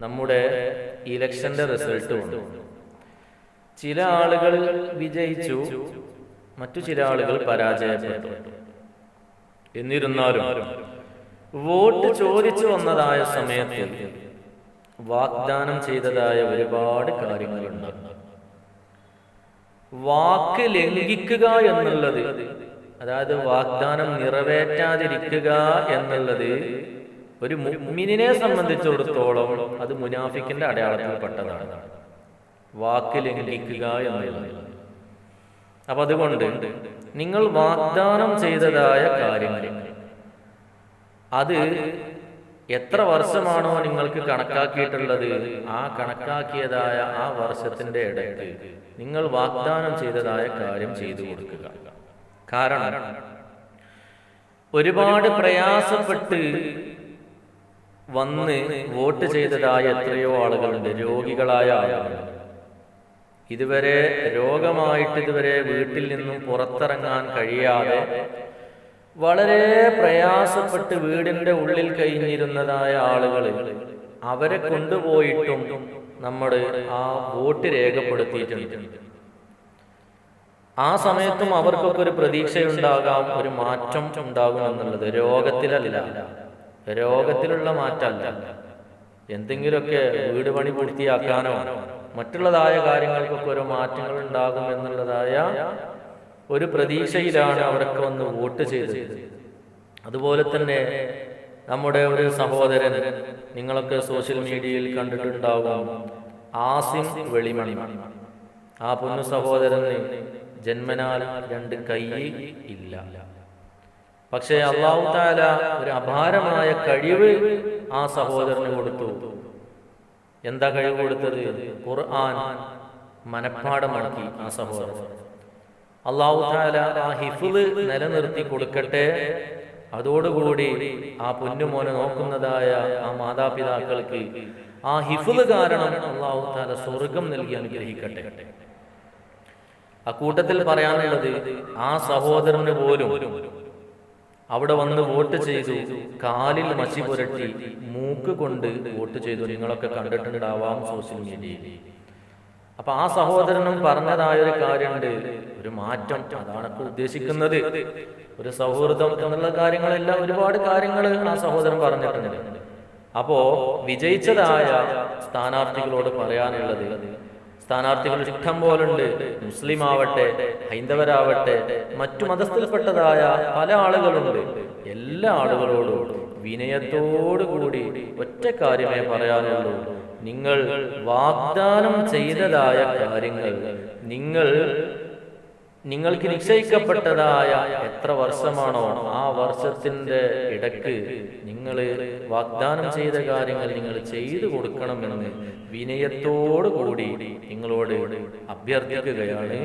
നമ്മുടെ ഇലക്ഷന്റെ റിസൾട്ട് ചില ആളുകൾ വിജയിച്ചു മറ്റു ചില ആളുകൾ പരാജയപ്പെട്ടു. എന്നിരുന്നാലും വോട്ട് ചോദിച്ചു വന്നതായ സമയത്ത് വാഗ്ദാനം ചെയ്തതായ ഒരുപാട് കാര്യങ്ങളുണ്ട്. വാക്ക് ലംഘിക്കുക എന്നുള്ളത് അതായത് വാഗ്ദാനം നിറവേറ്റാതിരിക്കുക എന്നുള്ളത് ഒരു മുമ്മിനെ സംബന്ധിച്ചിടത്തോളം അത് മുനാഫിക്കിന്റെ അടയാളത്തിൽ പെട്ടതാണ് വാക്ക് ലംഘിക്കുക എന്നുള്ളത്. അപ്പൊ അതുകൊണ്ട് നിങ്ങൾ വാഗ്ദാനം ചെയ്തതായ കാര്യങ്ങൾ അത് എത്ര വർഷമാണോ നിങ്ങൾക്ക് കണക്കാക്കിയിട്ടുള്ളത്? ആ കണക്കാക്കിയതായ ആ വർഷത്തിന്റെ ഇടയ്ക്ക് നിങ്ങൾ വാഗ്ദാനം ചെയ്തതായ കാര്യം ചെയ്തു കൊടുക്കുക. കാരണം ഒരുപാട് പ്രയാസപ്പെട്ട് വന്ന് വോട്ട് ചെയ്തതായ എത്രയോ ആളുകളുണ്ട് രോഗികളായ ആളുകൾ. ഇതുവരെ രോഗമായിട്ട് ഇതുവരെ വീട്ടിൽ നിന്നും പുറത്തിറങ്ങാൻ കഴിയാതെ വളരെ പ്രയാസപ്പെട്ട് വീടിന്റെ ഉള്ളിൽ കഴിഞ്ഞിരുന്നതായ ആളുകൾ അവരെ കൊണ്ടുപോയിട്ടും നമ്മൾ ആ വോട്ട് രേഖപ്പെടുത്തിയിട്ടുണ്ട്. ആ സമയത്തും അവർക്കൊക്കെ ഒരു പ്രതീക്ഷയുണ്ടാകാം ഒരു മാറ്റം ഉണ്ടാകും എന്നുള്ളത് രോഗത്തിലല്ല. രോഗത്തിലുള്ള മാറ്റമല്ല എന്തെങ്കിലുമൊക്കെ വീട് പണി പൂർത്തിയാക്കാനോ മറ്റുള്ളതായ കാര്യങ്ങൾക്കൊക്കെ ഓരോ മാറ്റങ്ങൾ ഉണ്ടാകും എന്നുള്ളതായ ഒരു പ്രതീക്ഷയിലാണ് അവരൊക്കെ വന്ന് വോട്ട് ചെയ്തത്. അതുപോലെ തന്നെ നമ്മുടെ ഒരു സഹോദരൻ നിങ്ങളൊക്കെ സോഷ്യൽ മീഡിയയിൽ കണ്ടിട്ടുണ്ടാകും ആസിം വെളിമണി. ആ പൊന്നു സഹോദരന് ജന്മനാൽ രണ്ട് കൈ ഇല്ല. പക്ഷേ അള്ളാഹു താല ഒരു അപാരമായ കഴിവ് ആ സഹോദരന് കൊടുത്തു. എന്താ കഴിവ് കൊടുത്തത്? ഖുർആൻ മനഃപ്പാടമാക്കി ആ സഹോദരൻ. അള്ളാഹു താല ആ ഹിഫുൽ നിലനിർത്തി കൊടുക്കട്ടെ. അതോടുകൂടി ആ പൊന്നുമോനെ നോക്കുന്നതായ ആ മാതാപിതാക്കൾക്ക് ആ ഹിഫുൽ കാരണം അള്ളാഹു താല സ്വർഗം നൽകി അനുഗ്രഹിക്കട്ടെ. ആ കൂട്ടത്തിൽ പറയാനുള്ളത് ആ സഹോദരന് പോലും അവിടെ വന്ന് വോട്ട് ചെയ്തു. കാലിൽ മച്ചി പുരട്ടി മൂക്ക് കൊണ്ട് വോട്ട് ചെയ്തു. നിങ്ങളൊക്കെ കണ്ടിട്ടുണ്ടാവാം സോഷ്യൽ മീഡിയയിൽ. അപ്പൊ ആ സഹോദരനും പറഞ്ഞതായ ഒരു കാര്യമുണ്ട്. ഒരു മാറ്റം. അതാണ് ഉദ്ദേശിക്കുന്നത്. ഒരു സൗഹൃദം എന്നുള്ള കാര്യങ്ങളെല്ലാം ഒരുപാട് കാര്യങ്ങൾ ആ സഹോദരൻ പറഞ്ഞിട്ടുണ്ട്. അപ്പോ വിജയിച്ചതായ സ്ഥാനാർത്ഥികളോട് പറയാനുള്ളത് സ്ഥാനാർത്ഥികൾ ഇഷ്ടം പോലുണ്ട്. മുസ്ലിം ആവട്ടെ ഹൈന്ദവരാവട്ടെ മറ്റു മതസ്ഥിൽപ്പെട്ടതായ പല ആളുകളുണ്ട്. എല്ലാ ആളുകളോടും വിനയത്തോടു കൂടി ഒറ്റ കാര്യമേ പറയാനുള്ളൂ. നിങ്ങൾ വാഗ്ദാനം ചെയ്തതായ കാര്യങ്ങൾ നിങ്ങൾ നിങ്ങൾക്ക് നിശ്ചയിക്കപ്പെട്ടതായ എത്ര വർഷമാണോ ആ വർഷത്തിന്റെ ഇടയ്ക്ക് നിങ്ങൾ വാഗ്ദാനം ചെയ്ത കാര്യങ്ങൾ നിങ്ങൾ ചെയ്തു കൊടുക്കണമെന്ന് വിനയത്തോടു കൂടി നിങ്ങളോട് അഭ്യർത്ഥിക്കുകയാണ്.